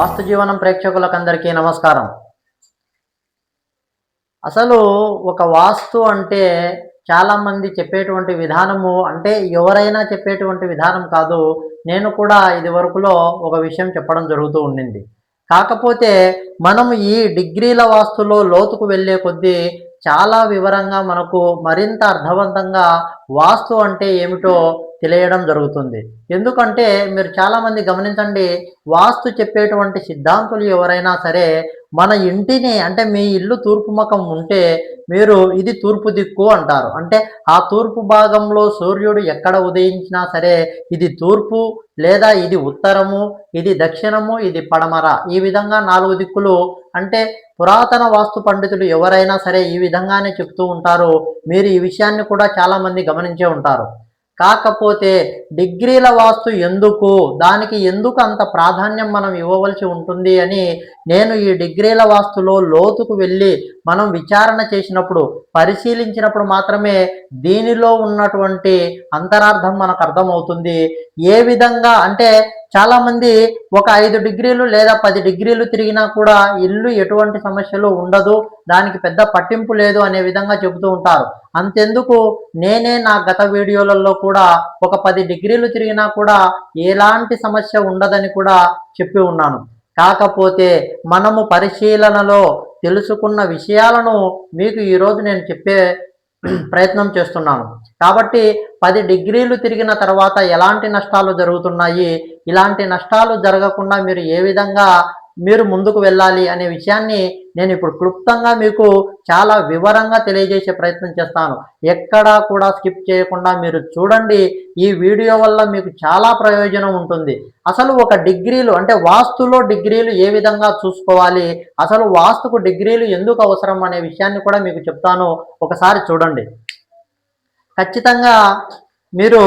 వాస్తు జీవనం ప్రేక్షకులకందరికీ నమస్కారం. అసలు ఒక వాస్తు అంటే చాలామంది చెప్పేటువంటి విధానము అంటే ఎవరైనా చెప్పేటువంటి విధానం కాదు. నేను కూడా ఇది వరకులో ఒక విషయం చెప్పడం జరుగుతూ ఉండింది. కాకపోతే మనం ఈ డిగ్రీల వాస్తులో లోతుకు వెళ్ళే కొద్దీ చాలా వివరంగా మనకు మరింత అర్థవంతంగా వాస్తు అంటే ఏమిటో తెలియడం జరుగుతుంది. ఎందుకంటే మీరు చాలామంది గమనించండి వాస్తు చెప్పేటువంటి సిద్ధాంతులు ఎవరైనా సరే మన ఇంటిని అంటే మీ ఇల్లు తూర్పు ముఖం ఉంటే మీరు ఇది తూర్పు దిక్కు అంటారు. అంటే ఆ తూర్పు భాగంలో సూర్యుడు ఎక్కడ ఉదయించినా సరే ఇది తూర్పు లేదా ఇది ఉత్తరము ఇది దక్షిణము ఇది పడమర. ఈ విధంగా నాలుగు దిక్కులు అంటే పురాతన వాస్తు పండితులు ఎవరైనా సరే ఈ విధంగానే చెప్తూ ఉంటారు. మీరు ఈ విషయాన్ని కూడా చాలామంది గమనించే ఉంటారు. కాకపోతే డిగ్రీల వాస్తు ఎందుకు? దానికి ఎందుకు అంత ప్రాధాన్యం మనం ఇవ్వవలసి ఉంటుంది అని నేను ఈ డిగ్రీల వాస్తులో లోతుకు వెళ్ళి మనం విచారణ చేసినప్పుడు పరిశీలించినప్పుడు మాత్రమే దీనిలో ఉన్నటువంటి అంతరార్థం మనకు అర్థమవుతుంది. ఏ విధంగా అంటే చాలామంది ఒక ఐదు డిగ్రీలు లేదా పది డిగ్రీలు తిరిగినా కూడా ఇల్లు ఎటువంటి సమస్యలు ఉండదు దానికి పెద్ద పట్టింపు లేదు అనే విధంగా చెబుతూ ఉంటారు. అంతెందుకు? నేనే నా గత వీడియోలలో కూడా ఒక పది డిగ్రీలు తిరిగినా కూడా ఎలాంటి సమస్య ఉండదని కూడా చెప్పి ఉన్నాను. కాకపోతే మనము పరిశీలనలో తెలుసుకున్న విషయాలను మీకు ఈరోజు నేను చెప్పే ప్రయత్నం చేస్తున్నాను. కాబట్టి పది డిగ్రీలు తిరిగిన తర్వాత ఎలాంటి నష్టాలు జరుగుతున్నాయి? ఇలాంటి నష్టాలు జరగకుండా మీరు ఏ విధంగా మీరు ముందుకు వెళ్ళాలి అనే విషయాన్ని నేను ఇప్పుడు క్లుప్తంగా మీకు చాలా వివరంగా తెలియజేసే ప్రయత్నం చేస్తాను. ఎక్కడా కూడా స్కిప్ చేయకుండా మీరు చూడండి. ఈ వీడియో వల్ల మీకు చాలా ప్రయోజనం ఉంటుంది. అసలు ఒక డిగ్రీలు అంటే వాస్తులో డిగ్రీలు ఏ విధంగా చూసుకోవాలి? అసలు వాస్తుకు డిగ్రీలు ఎందుకు అవసరం అనే విషయాన్ని కూడా మీకు చెప్తాను. ఒకసారి చూడండి. ఖచ్చితంగా మీరు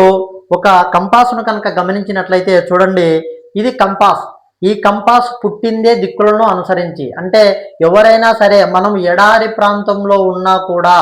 ఒక కంపాస్ను కనుక గమనించినట్లయితే చూడండి ఇది కంపాస్. ఈ కంపాస్ పుట్టిందే దిక్కులను అనుసరించి. అంటే ఎవరైనా సరే మనం ఎడారి ప్రాంతంలో ఉన్నా కూడా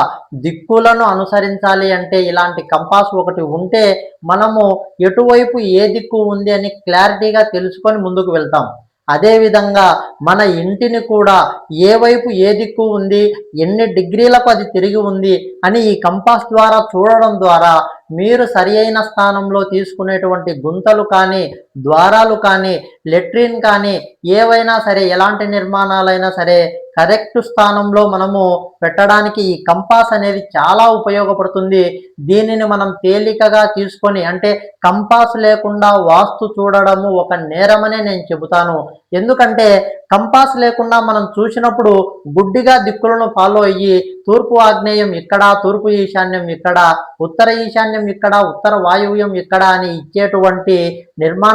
దిక్కులను అనుసరించాలి అంటే ఇలాంటి కంపాస్ ఒకటి ఉంటే మనము ఎటువైపు ఏ దిక్కు ఉంది అని క్లారిటీగా తెలుసుకొని ముందుకు వెళ్తాం. అదేవిధంగా మన ఇంటిని కూడా ఏ వైపు ఏ దిక్కు ఉంది ఎన్ని డిగ్రీలకు అది తిరిగి ఉంది అని ఈ కంపాస్ ద్వారా చూడడం ద్వారా మీరు సరి అయిన స్థానంలో తీసుకునేటువంటి గుంతలు కానీ ద్వారాలు కానీ లెట్రిన్ కానీ ఏవైనా సరే ఎలాంటి నిర్మాణాలైనా సరే కరెక్ట్ స్థానంలో మనము పెట్టడానికి ఈ కంపాస్ అనేది చాలా ఉపయోగపడుతుంది. దీనిని మనం తేలికగా తీసుకొని అంటే కంపాస్ లేకుండా వాస్తు చూడడము ఒక నేరమనే నేను చెబుతాను. ఎందుకంటే కంపాస్ లేకుండా మనం చూసినప్పుడు గుడ్డిగా దిక్కులను ఫాలో అయ్యి తూర్పు ఆగ్నేయం ఇక్కడ తూర్పు ఈశాన్యం ఇక్కడ ఉత్తర ఈశాన్యం ఇక్కడ ఉత్తర వాయువ్యం ఇక్కడ అని ఇచ్చేటువంటి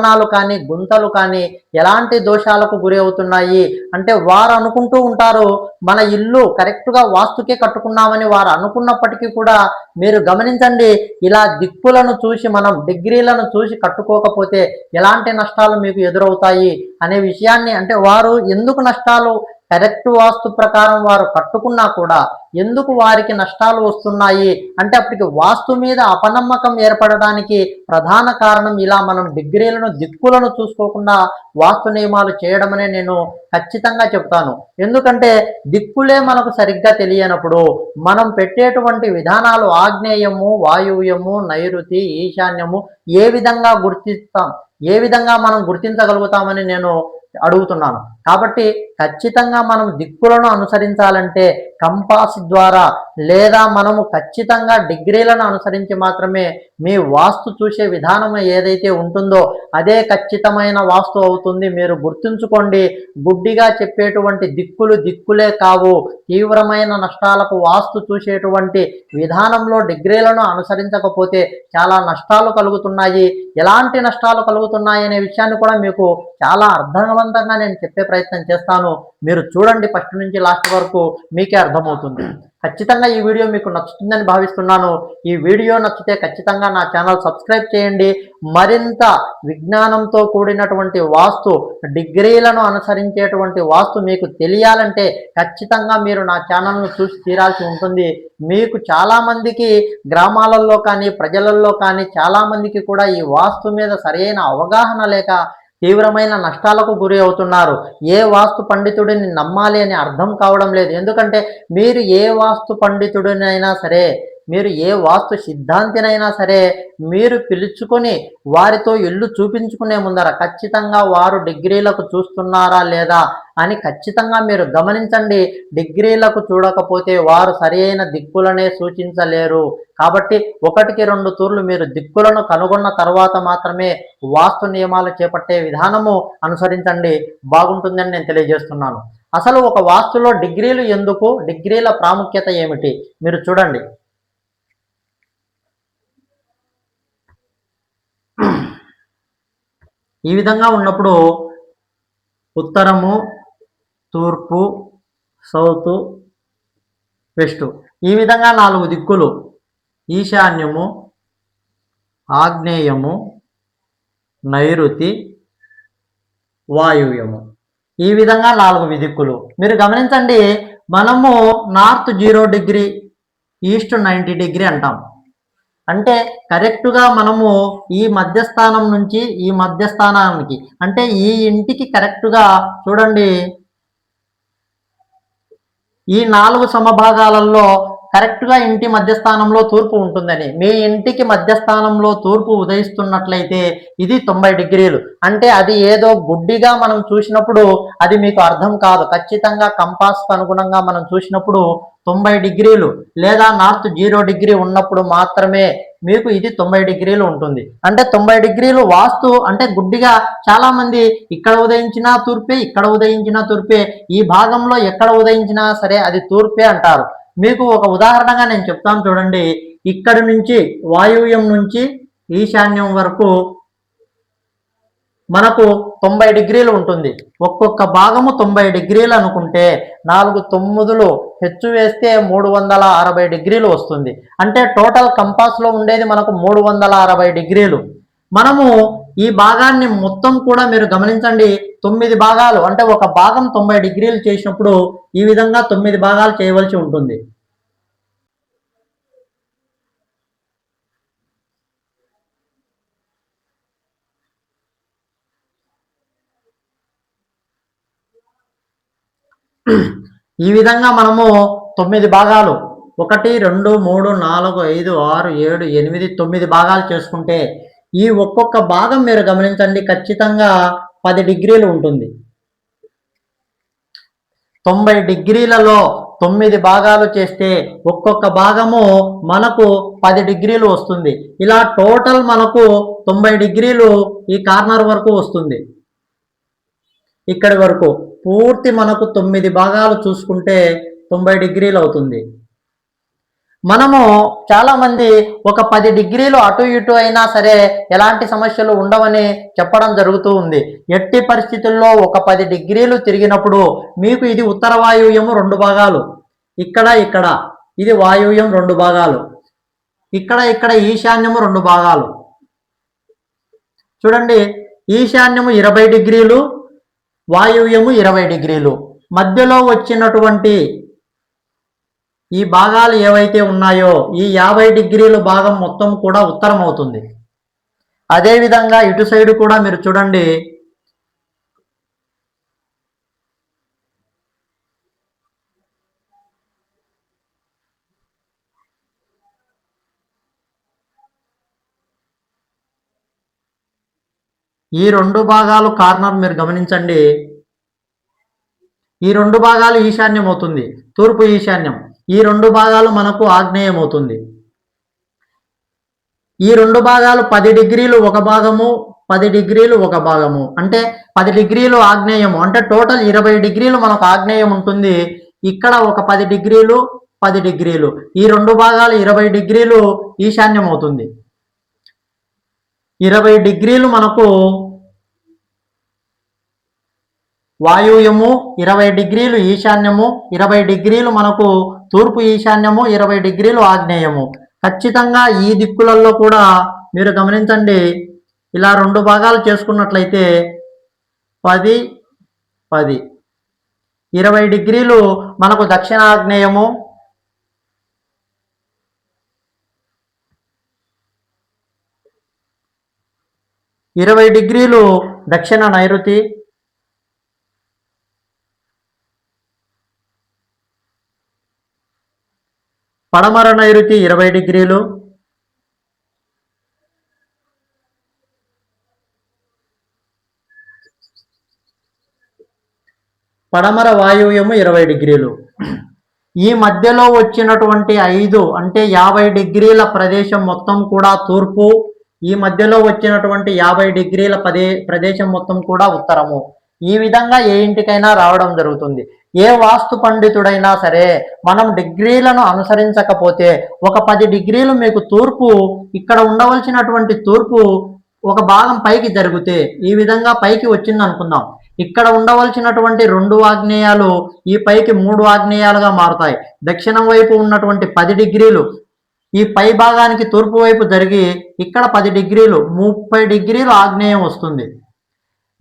నిర్మాణాలు కానీ గుంతలు కానీ ఎలాంటి దోషాలకు గురి అవుతున్నాయి? అంటే వారు అనుకుంటూ ఉంటారు మన ఇల్లు కరెక్ట్గా వాస్తుకే కట్టుకున్నామని వారు అనుకున్నప్పటికీ కూడా మీరు గమనించండి ఇలా దిక్కులను చూసి మనం డిగ్రీలను చూసి కట్టుకోకపోతే ఎలాంటి నష్టాలు మీకు ఎదురవుతాయి అనే విషయాన్ని అంటే వారు ఎందుకు నష్టాలు కరెక్ట్ వాస్తు ప్రకారం వారు కట్టుకున్నా కూడా ఎందుకు వారికి నష్టాలు వస్తున్నాయి? అంటే అప్పటికి వాస్తు మీద అపనమ్మకం ఏర్పడడానికి ప్రధాన కారణం ఇలా మనం డిగ్రీలను దిక్కులను చూసుకోకుండా వాస్తు నియమాలు చేయడమనే నేను ఖచ్చితంగా చెప్తాను. ఎందుకంటే దిక్కులే మనకు సరిగ్గా తెలియనప్పుడు మనం పెట్టేటువంటి విధానాలు ఆగ్నేయము వాయువ్యము నైరుతి ఈశాన్యము ఏ విధంగా గుర్తిస్తాం? ఏ విధంగా మనం గుర్తించగలుగుతామని నేను అడుగుతున్నాను. కాబట్టి ఖచ్చితంగా మనం దిక్కులను అనుసరించాలంటే కంపాస్ ద్వారా లేదా మనము ఖచ్చితంగా డిగ్రీలను అనుసరించి మాత్రమే మీ వాస్తు చూసే విధానం ఏదైతే ఉంటుందో అదే ఖచ్చితమైన వాస్తు అవుతుంది. మీరు గుర్తుంచుకోండి గుడ్డిగా చెప్పేటువంటి దిక్కులు దిక్కులే కావు. తీవ్రమైన నష్టాలకు వాస్తు చూసేటువంటి విధానంలో డిగ్రీలను అనుసరించకపోతే చాలా నష్టాలు కలుగుతున్నాయి. ఎలాంటి నష్టాలు కలుగుతున్నాయి అనే విషయాన్ని కూడా మీకు చాలా అర్థవంతంగా నేను చెప్పే ప్రయత్నం చేస్తాను. మీరు చూడండి ఫస్ట్ నుంచి లాస్ట్ వరకు మీకే అర్థమవుతుంది. ఖచ్చితంగా ఈ వీడియో మీకు నచ్చుతుందని భావిస్తున్నాను. ఈ వీడియో నచ్చితే ఖచ్చితంగా నా ఛానల్ సబ్స్క్రైబ్ చేయండి. మరింత విజ్ఞానంతో కూడినటువంటి వాస్తు డిగ్రీలను అనుసరించేటువంటి వాస్తు మీకు తెలియాలంటే ఖచ్చితంగా మీరు నా ఛానల్ను చూసి తీరాల్సి ఉంటుంది. మీకు చాలామందికి గ్రామాలలో కానీ ప్రజలలో కానీ చాలామందికి కూడా ఈ వాస్తు మీద సరైన అవగాహన లేక తీవ్రమైన నష్టాలకు గురి అవుతున్నారు. ఏ వాస్తు పండితుడిని నమ్మాలి అని అర్థం కావడం లేదు. ఎందుకంటే మీరు ఏ వాస్తు పండితుడినైనా సరే మీరు ఏ వాస్తు సిద్ధాంతినైనా సరే మీరు పిలుచుకొని వారితో ఇల్లు చూపించుకునే ముందర ఖచ్చితంగా వారు డిగ్రీలకు చూస్తున్నారా లేదా అని ఖచ్చితంగా మీరు గమనించండి. డిగ్రీలకు చూడకపోతే వారు సరైన దిక్కులనే సూచించలేరు. కాబట్టి ఒకటికి రెండు తూర్లు మీరు దిక్కులను కనుగొన్న తర్వాత మాత్రమే వాస్తు నియమాలు చేపట్టే విధానము అనుసరించండి. బాగుంటుందని నేను తెలియజేస్తున్నాను. అసలు ఒక వాస్తులో డిగ్రీలు ఎందుకు? డిగ్రీల ప్రాముఖ్యత ఏమిటి? మీరు చూడండి. ఈ విధంగా ఉన్నప్పుడు ఉత్తరము తూర్పు సౌత్ వెస్ట్. ఈ విధంగా నాలుగు దిక్కులు. ఈశాన్యము ఆగ్నేయము నైరుతి వాయువ్యము. ఈ విధంగా నాలుగు దిక్కులు మీరు గమనించండి మనము north zero degree east ninety degree అంటాం. అంటే కరెక్ట్గా మనము ఈ మధ్యస్థానం నుంచి ఈ మధ్యస్థానానికి అంటే ఈ ఇంటికి కరెక్ట్గా చూడండి. ఈ నాలుగు సమభాగాలలో కరెక్ట్గా ఇంటి మధ్యస్థానంలో తూర్పు ఉంటుందని. మీ ఇంటికి మధ్యస్థానంలో తూర్పు ఉదయిస్తున్నట్లయితే ఇది తొంభై డిగ్రీలు. అంటే అది ఏదో గుడ్డిగా మనం చూసినప్పుడు అది మీకు అర్థం కాదు. ఖచ్చితంగా కంపాస్కు అనుగుణంగా మనం చూసినప్పుడు తొంభై డిగ్రీలు లేదా నార్త్ జీరో డిగ్రీ ఉన్నప్పుడు మాత్రమే మీకు ఇది తొంభై డిగ్రీలు ఉంటుంది. అంటే తొంభై డిగ్రీలు వాస్తు అంటే గుడ్డిగా చాలా మంది ఇక్కడ ఉదయించినా తూర్పే ఇక్కడ ఉదయించినా తూర్పే ఈ భాగంలో ఎక్కడ ఉదయించినా సరే అది తూర్పే అంటారు. మీకు ఒక ఉదాహరణగా నేను చెప్తాను చూడండి. ఇక్కడి నుంచి వాయువ్యం నుంచి ఈశాన్యం వరకు మనకు తొంభై డిగ్రీలు ఉంటుంది. ఒక్కొక్క భాగము తొంభై డిగ్రీలు అనుకుంటే నాలుగు తొమ్మిదిలు హెచ్చు వేస్తే మూడు వందల అరవై డిగ్రీలు వస్తుంది. అంటే టోటల్ కంపాస్లో ఉండేది మనకు మూడు వందల అరవై డిగ్రీలు. మనము ఈ భాగాన్ని మొత్తం కూడా మీరు గమనించండి. తొమ్మిది భాగాలు అంటే ఒక భాగం తొంభై డిగ్రీలు చేసినప్పుడు ఈ విధంగా తొమ్మిది భాగాలు చేయవలసి ఉంటుంది. ఈ విధంగా మనము తొమ్మిది భాగాలు ఒకటి రెండు మూడు నాలుగు ఐదు ఆరు ఏడు ఎనిమిది తొమ్మిది భాగాలు చేసుకుంటే ఈ ఒక్కొక్క భాగం మీరు గమనించండి ఖచ్చితంగా పది డిగ్రీలు ఉంటుంది. తొంభై డిగ్రీలలో తొమ్మిది భాగాలు చేస్తే ఒక్కొక్క భాగము మనకు పది డిగ్రీలు వస్తుంది. ఇలా టోటల్ మనకు తొంభై డిగ్రీలు ఈ కార్నర్ వరకు వస్తుంది. ఇక్కడి వరకు పూర్తి మనకు తొమ్మిది భాగాలు చూసుకుంటే తొంభై డిగ్రీలు అవుతుంది. మనము చాలామంది ఒక పది డిగ్రీలు అటు ఇటు అయినా సరే ఎలాంటి సమస్యలు ఉండవని చెప్పడం జరుగుతూ ఉంది. ఎట్టి పరిస్థితుల్లో ఒక పది డిగ్రీలు తిరిగినప్పుడు మీకు ఇది ఉత్తర వాయువ్యము రెండు భాగాలు ఇక్కడ ఇక్కడ ఇది వాయువ్యం రెండు భాగాలు ఇక్కడ ఇక్కడ ఈశాన్యము రెండు భాగాలు. చూడండి ఈశాన్యము ఇరవై డిగ్రీలు వాయువ్యము ఇరవై డిగ్రీలు. మధ్యలో వచ్చినటువంటి ఈ భాగాలు ఏవైతే ఉన్నాయో ఈ యాభై డిగ్రీల భాగం మొత్తం కూడా ఉత్తరం అవుతుంది అదేవిధంగా ఇటు సైడ్ కూడా మీరు చూడండి. ఈ రెండు భాగాలు కార్నర్ మీరు గమనించండి. ఈ రెండు భాగాలు ఈశాన్యం అవుతుంది తూర్పు ఈశాన్యం. ఈ రెండు భాగాలు మనకు ఆగ్నేయమవుతుంది. ఈ రెండు భాగాలు పది డిగ్రీలు ఒక భాగము పది డిగ్రీలు ఒక భాగము. అంటే పది డిగ్రీలు ఆగ్నేయము. అంటే టోటల్ ఇరవై డిగ్రీలు మనకు ఆగ్నేయం ఉంటుంది. ఇక్కడ ఒక పది డిగ్రీలు పది డిగ్రీలు. ఈ రెండు భాగాలు ఇరవై డిగ్రీలు ఈశాన్యం అవుతుంది ఇరవై డిగ్రీలు మనకు వాయువ్యము ఇరవై డిగ్రీలు ఈశాన్యము ఇరవై డిగ్రీలు మనకు తూర్పు ఈశాన్యము ఇరవై డిగ్రీలు ఆగ్నేయము. ఖచ్చితంగా ఈ దిక్కులలో కూడా మీరు గమనించండి ఇలా రెండు భాగాలు చేసుకున్నట్లయితే పది పది. ఇరవై డిగ్రీలు మనకు దక్షిణాగ్నేయము ఇరవై డిగ్రీలు దక్షిణ నైరుతి పడమర నైరుతి ఇరవై డిగ్రీలు. పడమర వాయువ్యము ఇరవై డిగ్రీలు. ఈ మధ్యలో వచ్చినటువంటి ఐదు అంటే యాభై డిగ్రీల ప్రదేశం మొత్తం కూడా తూర్పు ఈ మధ్యలో వచ్చినటువంటి యాభై డిగ్రీల పదే ప్రదేశం మొత్తం కూడా ఉత్తరము. ఈ విధంగా ఏ ఇంటికైనా రావడం జరుగుతుంది. ఏ వాస్తు పండితుడైనా సరే మనం డిగ్రీలను అనుసరించకపోతే ఒక పది డిగ్రీలు మీకు తూర్పు ఇక్కడ ఉండవలసినటువంటి తూర్పు ఒక భాగం పైకి జరిగితే ఈ విధంగా పైకి వచ్చింది అనుకుందాం ఇక్కడ ఉండవలసినటువంటి రెండు ఆగ్నేయాలు ఈ పైకి మూడు ఆగ్నేయాలుగా మారుతాయి. దక్షిణం వైపు ఉన్నటువంటి పది డిగ్రీలు ఈ పై భాగానికి తూర్పు వైపు జరిగి ఇక్కడ పది డిగ్రీలు ముప్పై డిగ్రీలు ఆగ్నేయం వస్తుంది.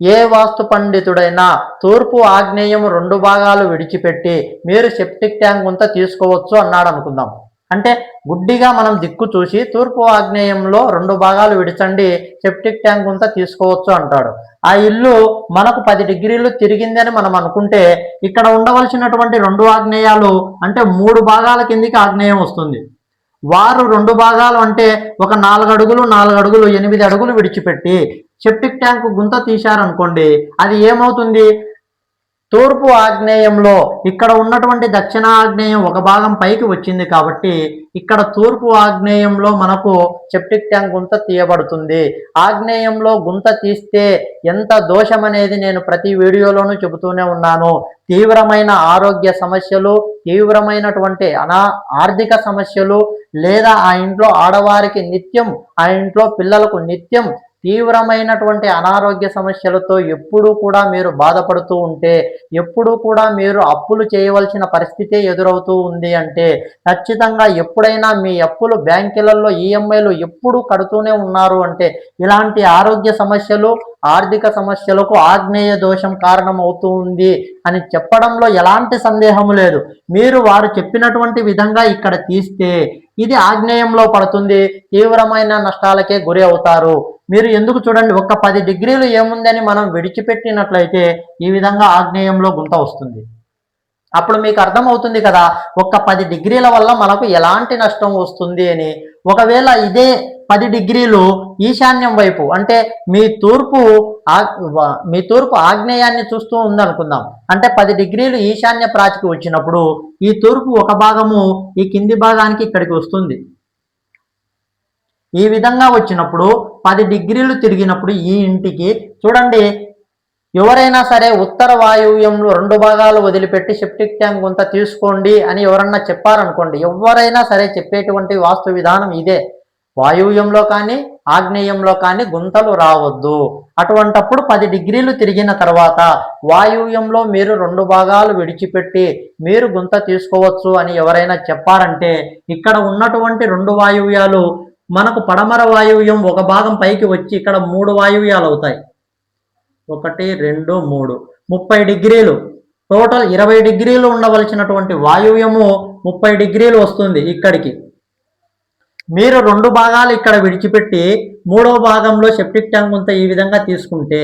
ఏ వాస్తు పండితుడైనా తూర్పు ఆగ్నేయం రెండు భాగాలు విడిచిపెట్టి మీరు సెప్టిక్ ట్యాంక్ అంతా తీసుకోవచ్చు అన్నాడు అనుకుందాం. అంటే గుడ్డిగా మనం దిక్కు చూసి తూర్పు ఆగ్నేయంలో రెండు భాగాలు విడిచండి సెప్టిక్ ట్యాంక్ అంతా తీసుకోవచ్చు అంటాడు. ఆ ఇల్లు మనకు పది డిగ్రీలు తిరిగిందని మనం అనుకుంటే ఇక్కడ ఉండవలసినటువంటి రెండు ఆగ్నేయాలు అంటే మూడు భాగాల కిందికి ఆగ్నేయం వస్తుంది. వారు రెండు భాగాలు అంటే ఒక నాలుగు అడుగులు నాలుగు అడుగులు ఎనిమిది అడుగులు విడిచిపెట్టి సెప్టిక్ ట్యాంక్ గుంత తీశారనుకోండి అది ఏమవుతుంది? తూర్పు ఆగ్నేయంలో ఇక్కడ ఉన్నటువంటి దక్షిణ ఆగ్నేయం ఒక భాగం పైకి వచ్చింది కాబట్టి ఇక్కడ తూర్పు ఆగ్నేయంలో మనకు సెప్టిక్ ట్యాంక్ గుంత తీయబడుతుంది. ఆగ్నేయంలో గుంత తీస్తే ఎంత దోషం అనేది నేను ప్రతి వీడియోలోనూ చెబుతూనే ఉన్నాను. తీవ్రమైన ఆరోగ్య సమస్యలు తీవ్రమైనటువంటి అనా ఆర్థిక సమస్యలు లేదా ఆ ఇంట్లో ఆడవారికి నిత్యం ఆ ఇంట్లో పిల్లలకు నిత్యం తీవ్రమైనటువంటి అనారోగ్య సమస్యలతో ఎప్పుడూ కూడా మీరు బాధపడుతూ ఉంటే ఎప్పుడూ కూడా మీరు అప్పులు చేయవలసిన పరిస్థితే ఎదురవుతూ ఉంది అంటే ఖచ్చితంగా ఎప్పుడైనా మీ అప్పులు బ్యాంకులలో ఈఎంఐలు ఎప్పుడు కడుతూనే ఉన్నారు అంటే ఇలాంటి ఆరోగ్య సమస్యలు ఆర్థిక సమస్యలకు ఆగ్నేయ దోషం కారణం అవుతూ ఉంది అని చెప్పడంలో ఎలాంటి సందేహము లేదు. మీరు వారు చెప్పినటువంటి విధంగా ఇక్కడ తీస్తే ఇది ఆగ్నేయంలో పడుతుంది తీవ్రమైన నష్టాలకే గురి అవుతారు. మీరు ఎందుకు చూడండి ఒక పది డిగ్రీలు ఏముందని మనం విడిచిపెట్టినట్లయితే ఈ విధంగా ఆగ్నేయంలో గుంత వస్తుంది. అప్పుడు మీకు అర్థమవుతుంది కదా ఒక్క పది డిగ్రీల వల్ల మనకు ఎలాంటి నష్టం వస్తుంది అని. ఒకవేళ ఇదే పది డిగ్రీలు ఈశాన్యం వైపు అంటే మీ తూర్పు మీ తూర్పు ఆగ్నేయాన్ని చూస్తూ ఉందనుకుందాం. అంటే పది డిగ్రీలు ఈశాన్య ప్రాతికి వచ్చినప్పుడు ఈ తూర్పు ఒక భాగము ఈ కింది భాగానికి ఇక్కడికి వస్తుంది. ఈ విధంగా వచ్చినప్పుడు పది డిగ్రీలు తిరిగినప్పుడు ఈ ఇంటికి చూడండి ఎవరైనా సరే ఉత్తర వాయువ్యంలో రెండు భాగాలు వదిలిపెట్టి సెప్టిక్ ట్యాంక్ కొంత తీసుకోండి అని ఎవరన్నా చెప్పారనుకోండి ఎవరైనా సరే చెప్పేటువంటి వాస్తు విధానం ఇదే. వాయువ్యంలో కానీ ఆగ్నేయంలో కానీ గుంతలు రావద్దు. అటువంటప్పుడు పది డిగ్రీలు తిరిగిన తర్వాత వాయువ్యంలో మీరు రెండు భాగాలు విడిచిపెట్టి మీరు గుంత తీసుకోవచ్చు అని ఎవరైనా చెప్పారంటే ఇక్కడ ఉన్నటువంటి రెండు వాయువ్యాలు మనకు పడమర వాయువ్యం ఒక భాగం పైకి వచ్చి ఇక్కడ మూడు వాయువ్యాలు అవుతాయి. ఒకటి రెండు మూడు. ముప్పై డిగ్రీలు. టోటల్ ఇరవై డిగ్రీలు ఉండవలసినటువంటి వాయువ్యము ముప్పై డిగ్రీలు వస్తుంది ఇక్కడికి. మీరు రెండు భాగాలు ఇక్కడ విడిచిపెట్టి మూడో భాగంలో సెప్టిక్ ట్యాంక్ గుంత ఈ విధంగా తీసుకుంటే.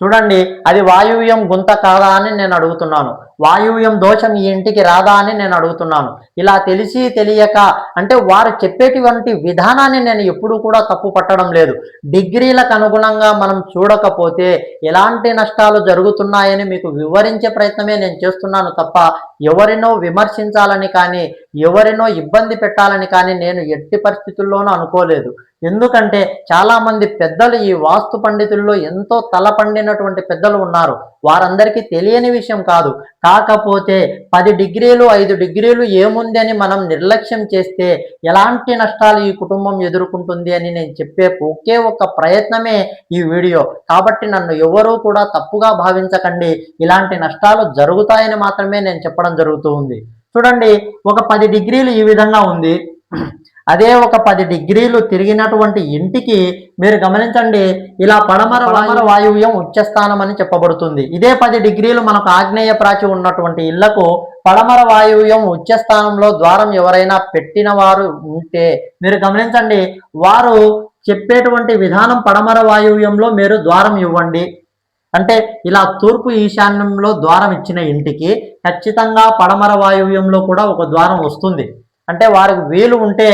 చూడండి అది వాయువ్యం గుంత కాదా అని నేను అడుగుతున్నాను. వాయువ్యం దోషం ఈ ఇంటికి రాదా అని నేను అడుగుతున్నాను. ఇలా తెలిసి తెలియక అంటే వారు చెప్పేటువంటి విధానాన్ని నేను ఎప్పుడూ కూడా తప్పు పట్టడం లేదు. డిగ్రీలకు అనుగుణంగా మనం చూడకపోతే ఎలాంటి నష్టాలు జరుగుతున్నాయని మీకు వివరించే ప్రయత్నమే నేను చేస్తున్నాను తప్ప ఎవరినో విమర్శించాలని కానీ ఎవరినో ఇబ్బంది పెట్టాలని కానీ నేను ఎట్టి పరిస్థితుల్లోనూ అనుకోలేదు. ఎందుకంటే చాలామంది పెద్దలు ఈ వాస్తు పండితుల్లో ఎంతో తల పండినటువంటి పెద్దలు ఉన్నారు. వారందరికీ తెలియని విషయం కాదు. కాకపోతే పది డిగ్రీలు ఐదు డిగ్రీలు ఏముంది అని మనం నిర్లక్ష్యం చేస్తే ఎలాంటి నష్టాలు ఈ కుటుంబం ఎదుర్కొంటుంది అని నేను చెప్పే ఒకే ఒక ప్రయత్నమే ఈ వీడియో. కాబట్టి నన్ను ఎవరూ కూడా తప్పుగా భావించకండి. ఇలాంటి నష్టాలు జరుగుతాయని మాత్రమే నేను చెప్పడం జరుగుతూ ఉంది. చూడండి ఒక పది డిగ్రీలు ఈ విధంగా ఉంది. అదే ఒక పది డిగ్రీలు తిరిగినటువంటి ఇంటికి మీరు గమనించండి ఇలా పడమర పడమర వాయువ్యం ఉచ్చస్థానం అని చెప్పబడుతుంది. ఇదే పది డిగ్రీలు మనకు ఆగ్నేయ ప్రాచి ఉన్నటువంటి ఇళ్ళకు పడమర వాయువ్యం ఉచ్చస్థానంలో ద్వారం ఎవరైనా పెట్టిన వారు ఉంటే మీరు గమనించండి వారు చెప్పేటువంటి విధానం పడమర వాయువ్యంలో మీరు ద్వారం ఇవ్వండి. అంటే ఇలా తూర్పు ఈశాన్యంలో ద్వారం ఇచ్చిన ఇంటికి ఖచ్చితంగా పడమర వాయువ్యంలో కూడా ఒక ద్వారం వస్తుంది. అంటే వారికి వీలు ఉంటే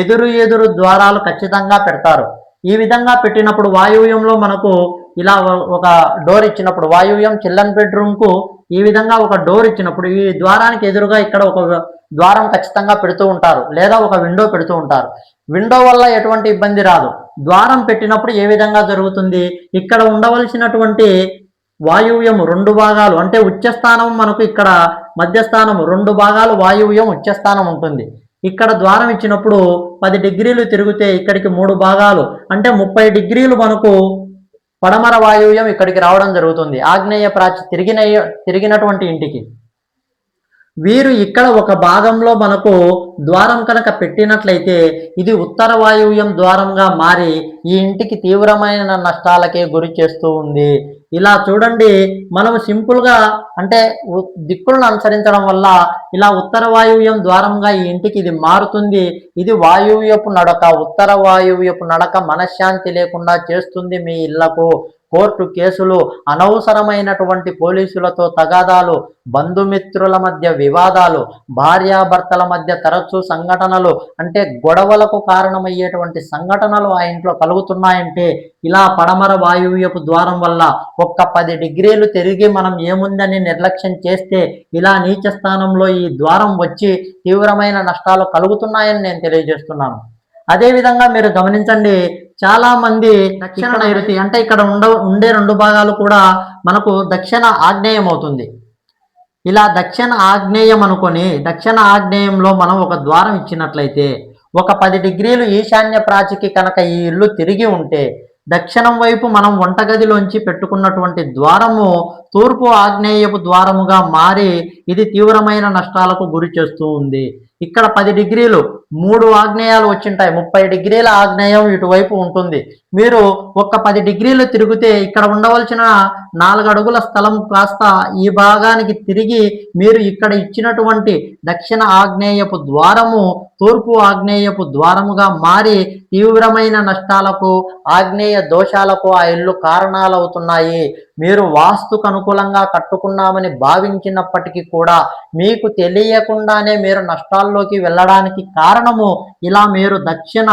ఎదురు ఎదురు ద్వారాలు ఖచ్చితంగా పెడతారు. ఈ విధంగా పెట్టినప్పుడు వాయువ్యంలో మనకు ఇలా ఒక డోర్ ఇచ్చినప్పుడు వాయువ్యం చిల్డ్రన్ బెడ్రూమ్కు ఈ విధంగా ఒక డోర్ ఇచ్చినప్పుడు ఈ ద్వారానికి ఎదురుగా ఇక్కడ ఒక ద్వారం ఖచ్చితంగా పెడుతూ ఉంటారు లేదా ఒక విండో పెడుతూ ఉంటారు. విండో వల్ల ఎటువంటి ఇబ్బంది రాదు. ద్వారం పెట్టినప్పుడు ఏ విధంగా జరుగుతుంది? ఇక్కడ ఉండవలసినటువంటి వాయువ్యం రెండు భాగాలు. అంటే ఉచ్చస్థానం మనకు ఇక్కడ మధ్యస్థానం రెండు భాగాలు వాయువ్యం ఉచ్చస్థానం ఉంటుంది. ఇక్కడ ద్వారం ఇచ్చినప్పుడు పది డిగ్రీలు తిరిగితే ఇక్కడికి మూడు భాగాలు. అంటే ముప్పై డిగ్రీలు మనకు పడమర వాయువ్యం ఇక్కడికి రావడం జరుగుతుంది. ఆగ్నేయ ప్రాచి తిరిగిన తిరిగినటువంటి ఇంటికి. వీరు ఇక్కడ ఒక భాగంలో మనకు ద్వారం కనుక పెట్టినట్లయితే ఇది ఉత్తర వాయువ్యం ద్వారంగా మారి ఈ ఇంటికి తీవ్రమైన నష్టాలకే గురి చేస్తూ ఉంది. ఇలా చూడండి మనం సింపుల్గా అంటే దిక్కులను అనుసరించడం వల్ల ఇలా ఉత్తర వాయువ్యం ద్వారంగా ఈ ఇంటికి ఇది మారుతుంది. ఇది వాయువ్యపు నడక ఉత్తర వాయువ్యపు నడక మనశ్శాంతి లేకుండా చేస్తుంది మీ ఇళ్ళకు కోర్టు కేసులు అనవసరమైనటువంటి పోలీసులతో తగాదాలు బంధుమిత్రుల మధ్య వివాదాలు భార్యాభర్తల మధ్య తరచూ సంఘటనలు అంటే గొడవలకు కారణమయ్యేటువంటి సంఘటనలు ఆ ఇంట్లో కలుగుతున్నాయంటే ఇలా పడమర వాయువ్యపు ద్వారం వల్ల ఒక్క పది డిగ్రీలు తిరిగి మనం ఏముందని నిర్లక్ష్యం చేస్తే ఇలా నీచ స్థానంలో ఈ ద్వారం వచ్చి తీవ్రమైన నష్టాలు కలుగుతున్నాయని నేను తెలియజేస్తున్నాను. అదే విధంగా మీరు గమనించండి చాలా మంది దక్షిణ నైరుతి అంటే ఇక్కడ ఉండ ఉండే రెండు భాగాలు కూడా మనకు దక్షిణ ఆగ్నేయం అవుతుంది. ఇలా దక్షిణ ఆగ్నేయం అనుకొని దక్షిణ ఆగ్నేయంలో మనం ఒక ద్వారం ఇచ్చినట్లయితే ఒక పది డిగ్రీలు ఈశాన్య ప్రాచికి కనుక ఈ ఇల్లు తిరిగి ఉంటే దక్షిణం వైపు మనం వంటగదిలోంచి పెట్టుకున్నటువంటి ద్వారము తూర్పు ఆగ్నేయపు ద్వారముగా మారి ఇది తీవ్రమైన నష్టాలకు గురి చేస్తూ ఉంది. ఇక్కడ పది డిగ్రీలు మూడు ఆగ్నేయాలు వచ్చింటాయి. ముప్పై డిగ్రీల ఆగ్నేయం ఇటువైపు ఉంటుంది. మీరు ఒక్క పది డిగ్రీలు తిరిగితే ఇక్కడ ఉండవలసిన నాలుగడుగుల స్థలం కాస్త ఈ భాగానికి తిరిగి మీరు ఇక్కడ ఇచ్చినటువంటి దక్షిణ ఆగ్నేయపు ద్వారము తూర్పు ఆగ్నేయపు ద్వారముగా మారి తీవ్రమైన నష్టాలకు ఆగ్నేయ దోషాలకు ఆ ఇల్లు కారణాలవుతున్నాయి. మీరు వాస్తుకు అనుకూలంగా కట్టుకున్నామని భావించినప్పటికీ కూడా మీకు తెలియకుండానే మీరు నష్టాల్లోకి వెళ్ళడానికి కారణము ఇలా మీరు దక్షిణ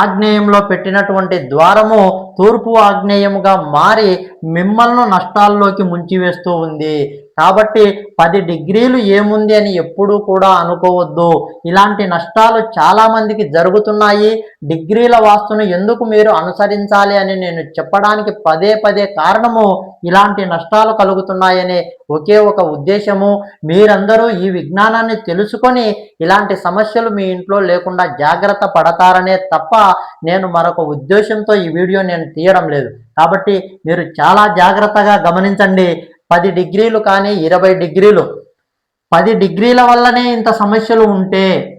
ఆగ్నేయంలో పెట్టినటువంటి ద్వారము తూర్పు ఆగ్నేయముగా మారి మిమ్మల్ని నష్టాల్లోకి ముంచివేస్తూ ఉంది. కాబట్టి పది డిగ్రీలు ఏముంది అని ఎప్పుడూ కూడా అనుకోవద్దు. ఇలాంటి నష్టాలు చాలా మందికి జరుగుతున్నాయి. డిగ్రీల వాస్తును ఎందుకు మీరు అనుసరించాలి అని నేను చెప్పడానికి పదే పదే కారణము ఇలాంటి నష్టాలు కలుగుతున్నాయనే ఒకే ఒక ఉద్దేశము. మీరందరూ ఈ విజ్ఞానాన్ని తెలుసుకొని ఇలాంటి సమస్యలు మీ ఇంట్లో లేకుండా జాగ్రత్త పడతారనే తప్ప నేను మరొక ఉద్దేశంతో ఈ వీడియో నేను తీయడం లేదు. కాబట్టి మీరు చాలా జాగ్రత్తగా గమనించండి. పది డిగ్రీలు కానీ ఇరవై డిగ్రీలు. పది డిగ్రీల వల్లనే ఇంత సమస్యలు ఉంటే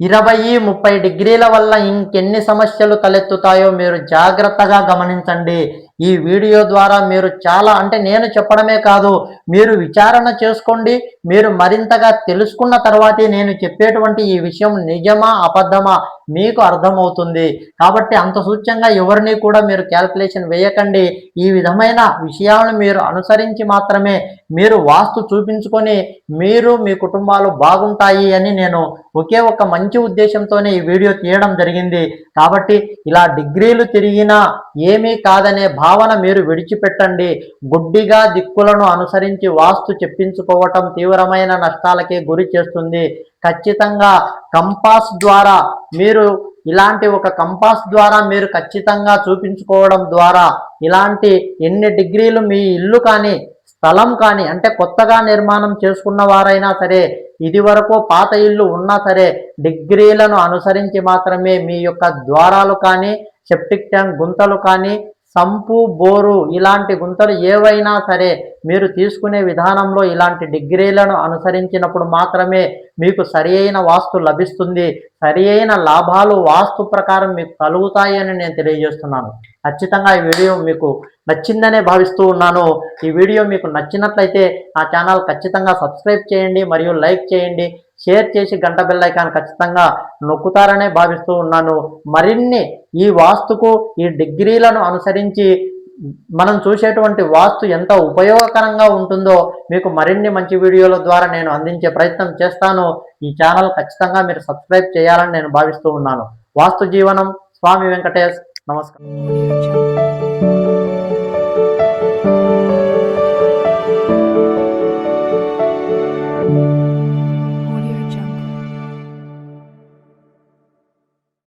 ఇరవై ముప్పై డిగ్రీల వల్ల ఇంకెన్ని సమస్యలు తలెత్తుతాయో మీరు జాగ్రత్తగా గమనించండి. ఈ వీడియో ద్వారా మీరు చాలా అంటే నేను చెప్పడమే కాదు మీరు విచారణ చేసుకోండి మీరు మరింతగా తెలుసుకున్న తర్వాతే నేను చెప్పేటువంటి ఈ విషయం నిజమా అబద్ధమా మీకు అర్థమవుతుంది. కాబట్టి అంత సూచ్యంగా ఎవరిని కూడా మీరు క్యాల్కులేషన్ వేయకండి. ఈ విధమైన విషయాలను మీరు అనుసరించి మాత్రమే మీరు వాస్తు చూపించుకొని మీరు మీ కుటుంబాలు బాగుంటాయి అని నేను ఒకే ఒక మంచి ఉద్దేశంతోనే ఈ వీడియో తీయడం జరిగింది. కాబట్టి ఇలా డిగ్రీలు తిరిగినా ఏమీ కాదనే భావన మీరు విడిచిపెట్టండి. గుడ్డిగా దిక్కులను అనుసరించి వాస్తు చెప్పించుకోవటం తీవ్రమైన నష్టాలకే గురి చేస్తుంది. ఖచ్చితంగా కంపాస్ ద్వారా మీరు ఇలాంటి ఒక కంపాస్ ద్వారా మీరు ఖచ్చితంగా చూపించుకోవడం ద్వారా ఇలాంటి ఎన్ని డిగ్రీలు మీ ఇల్లు కానీ స్థలం కానీ అంటే కొత్తగా నిర్మాణం చేసుకున్న వారైనా సరే ఇది వరకు పాత ఇల్లు ఉన్నా సరే డిగ్రీలను అనుసరించి మాత్రమే మీ యొక్క ద్వారాలు కానీ సెప్టిక్ ట్యాంక్ గుంతలు కానీ సంపు బోరు ఇలాంటి గుంతలు ఏవైనా సరే మీరు తీసుకునే విధానంలో ఇలాంటి డిగ్రీలను అనుసరించినప్పుడు మాత్రమే మీకు సరి అయిన వాస్తు లభిస్తుంది. సరి అయిన లాభాలు వాస్తు ప్రకారం మీకు కలుగుతాయి అని నేను తెలియజేస్తున్నాను. ఖచ్చితంగా ఈ వీడియో మీకు నచ్చిందనే భావిస్తూ ఉన్నాను. ఈ వీడియో మీకు నచ్చినట్లయితే నా ఛానల్ ఖచ్చితంగా సబ్స్క్రైబ్ చేయండి మరియు లైక్ చేయండి. షేర్ చేసి గంట బెల్ ఐకాన్ ఖచ్చితంగా నొక్కుతారనే భావిస్తూ ఉన్నాను. మరిన్ని ఈ వాస్తుకు ఈ డిగ్రీలను అనుసరించి మనం చూసేటువంటి వాస్తు ఎంత ఉపయోగకరంగా ఉంటుందో మీకు మరిన్ని మంచి వీడియోల ద్వారా నేను అందించే ప్రయత్నం చేస్తాను. ఈ ఛానల్ ఖచ్చితంగా మీరు సబ్స్క్రైబ్ చేయాలని నేను భావిస్తూ ఉన్నాను. వాస్తు జీవనం స్వామి వెంకటేష్ నమస్కారం.